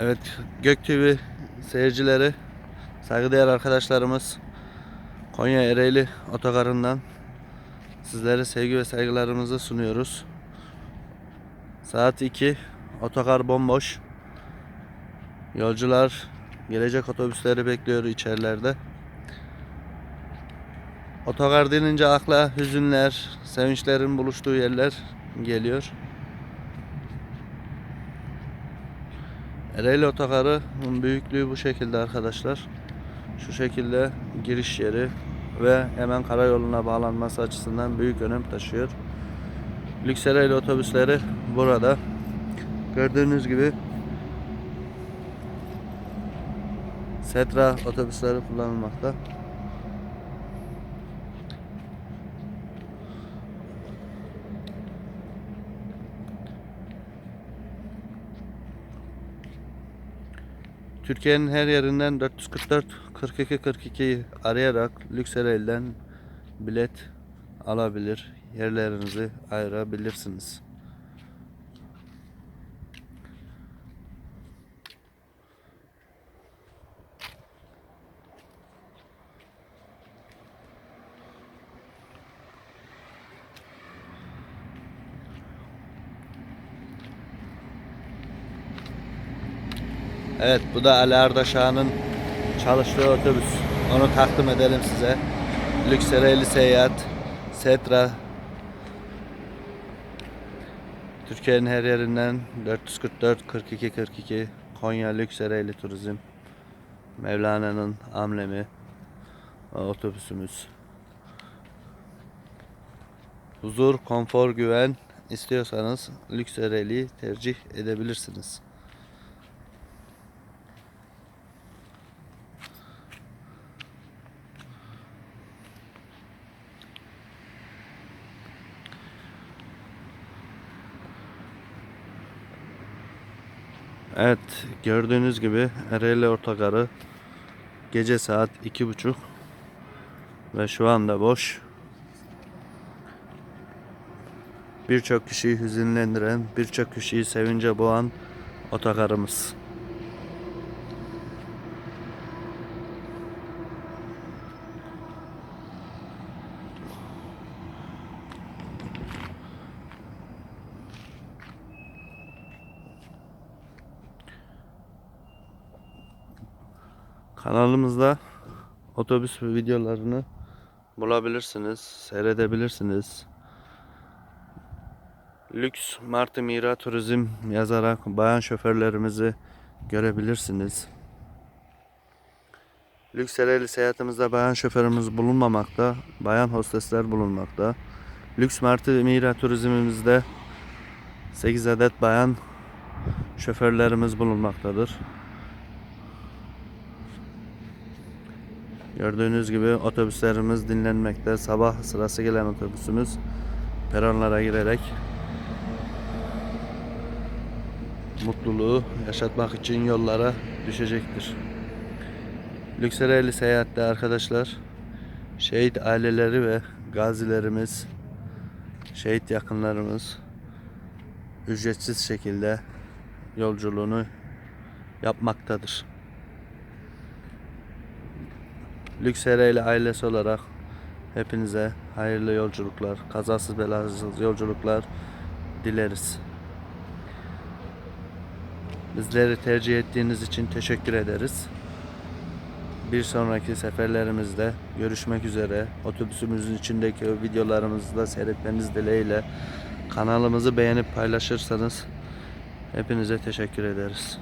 Evet, Gök TV seyircileri, saygıdeğer arkadaşlarımız Konya Ereğli otogarından sizlere sevgi ve saygılarımızı sunuyoruz. Saat 2, otogar bomboş. Yolcular gelecek otobüsleri bekliyor içerilerde. Otogar denince akla hüzünler, sevinçlerin buluştuğu yerler geliyor. Ereğli Otogarı'nın büyüklüğü bu şekilde arkadaşlar. Şu şekilde giriş yeri ve hemen karayoluna bağlanması açısından büyük önem taşıyor. Lüks Ereğli otobüsleri burada. Gördüğünüz gibi Setra otobüsleri kullanılmakta. Türkiye'nin her yerinden 444 42 42'yi arayarak Lüksel'den bilet alabilir, yerlerinizi ayırabilirsiniz. Evet bu da Ali Ardaşağ'ın çalıştığı otobüs. Onu takdim edelim size. Lüksereyli Seyahat, Setra. Türkiye'nin her yerinden 444 42 42 Konya Lüksereyli Turizm. Mevlana'nın amblemi o otobüsümüz. Huzur, konfor, güven istiyorsanız Lüksereyli'yi tercih edebilirsiniz. Evet gördüğünüz gibi Ereğli Otogarı gece saat iki buçuk ve şu anda boş. Birçok kişiyi hüzünlendiren, birçok kişiyi sevince boğan otogarımız. Kanalımızda otobüs videolarını bulabilirsiniz, seyredebilirsiniz. Lüks Martı Mira Turizm yazarak bayan şoförlerimizi görebilirsiniz. Lüks Ereğli seyahatimizde bayan şoförümüz bulunmamakta, bayan hostesler bulunmakta. Lüks Martı Mira Turizmimizde 8 adet bayan şoförlerimiz bulunmaktadır. Gördüğünüz gibi otobüslerimiz dinlenmekte. Sabah sırası gelen otobüsümüz peronlara girerek mutluluğu yaşatmak için yollara düşecektir. Lüksereyli seyahatte arkadaşlar şehit aileleri ve gazilerimiz, şehit yakınlarımız ücretsiz şekilde yolculuğunu yapmaktadır. Lüks Ereğli ailesi olarak hepinize hayırlı yolculuklar, kazasız belasız yolculuklar dileriz. Bizleri tercih ettiğiniz için teşekkür ederiz. Bir sonraki seferlerimizde görüşmek üzere. Otobüsümüzün içindeki videolarımızı da seyretmeniz dileğiyle kanalımızı beğenip paylaşırsanız hepinize teşekkür ederiz.